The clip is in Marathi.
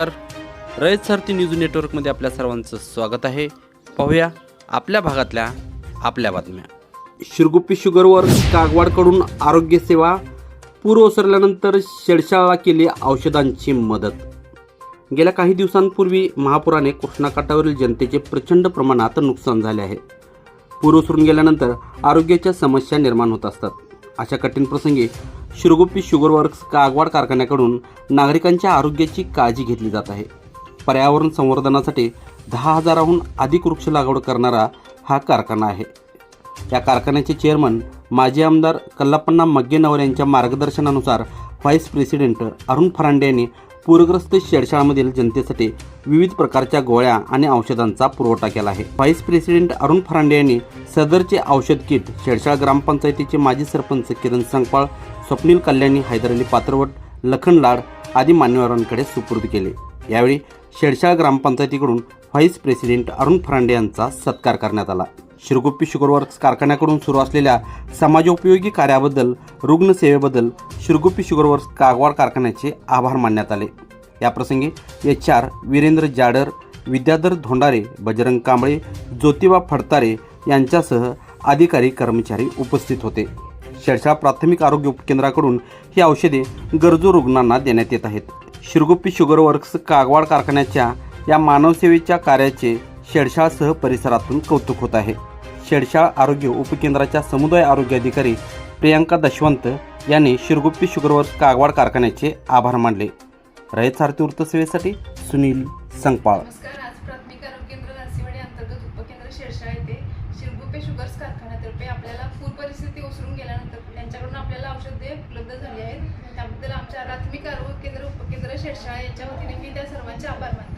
तर रयत सारथी न्यूज नेटवर्कमध्ये आपल्या सर्वांचं स्वागत आहे. पाहूया आपल्या भागातल्या आपल्या बातम्या. शिरगुप्पी शुगरवर कागवाडकडून आरोग्य सेवा पूर ओसरल्यानंतर शेडशाळा केली औषधांची मदत. गेल्या काही दिवसांपूर्वी महापुराने कृष्णाकाठावरील जनतेचे प्रचंड प्रमाणात नुकसान झाले आहे. पूर ओसरून गेल्यानंतर आरोग्याच्या समस्या निर्माण होत असतात. अशा कठीण प्रसंगी शिरगुप्पी शुगर वर्क्स कागवाड कारखान्याकडून नागरिकांच्या आरोग्याची काळजी घेतली जात आहे. पर्यावरण संवर्धनासाठी दहा हजाराहून अधिक वृक्ष लागवड करणारा हा कारखाना आहे. या कारखान्याचे चेअरमन माजी आमदार कल्लापण्णा मग्गेनवर यांच्या मार्गदर्शनानुसार व्हाईस प्रेसिडेंट अरुण फरांडे यांनी पूरग्रस्त शेडशाळामधील जनतेसाठी विविध प्रकारच्या गोळ्या आणि औषधांचा पुरवठा केला आहे. व्हाईस प्रेसिडेंट अरुण फरांडे यांनी सदरचे औषध किट शेडशाळ ग्रामपंचायतीचे माजी सरपंच किरण संगपाळ स्वप्नील कल्याणी हैदर अली पात्रवट लखन लाड आदी मान्यवरांकडे सुपूर्द केले. यावेळी शेडशाळ ग्रामपंचायतीकडून व्हाईस प्रेसिडेंट अरुण फरांडे यांचा सत्कार करण्यात आला. शिरगुप्पी शुगर वर्क्स कारखान्याकडून सुरू असलेल्या समाजोपयोगी कार्याबद्दल रुग्णसेवेबद्दल शिरगुप्पी शुगर वर्क्स कागवाड कारखान्याचे आभार मानण्यात आले. याप्रसंगी एच आर वीरेंद्र जाडर विद्याधर धोंडारे बजरंग कांबळे ज्योतिबा फडतारे यांच्यासह अधिकारी कर्मचारी उपस्थित होते. शेडशाळ प्राथमिक आरोग्य उपकेंद्राकडून ही औषधे गरजू रुग्णांना देण्यात येत आहेत. शिरगुप्पी शुगर वर्क्स कागवाड कारखान्याच्या या मानवसेवेच्या कार्याचे शेडशाळसह परिसरातून कौतुक होत आहे. शेडशाळ आरोग्य उपकेंद्राच्या समुदाय आरोग्य अधिकारी प्रियांका दशवंत यांनी शिरगुप्पी शुक्रवार कागवाड कारखान्याचे आभार मानले. रयत सारथी वृत्तसेवेसाठी सुनील संगपाळ. शुगर्स कारखान्यातर्फे आपल्याला पूर परिस्थिती ओसरून गेल्यानंतर त्यांच्याकडून आपल्याला औषधे उपलब्ध झाली आहेत. त्याबद्दल आमच्या प्राथमिक आरोग्य केंद्र उपकेंद्र शेरशाळा यांच्या वतीने मी त्या सर्वांचे आभार मानते.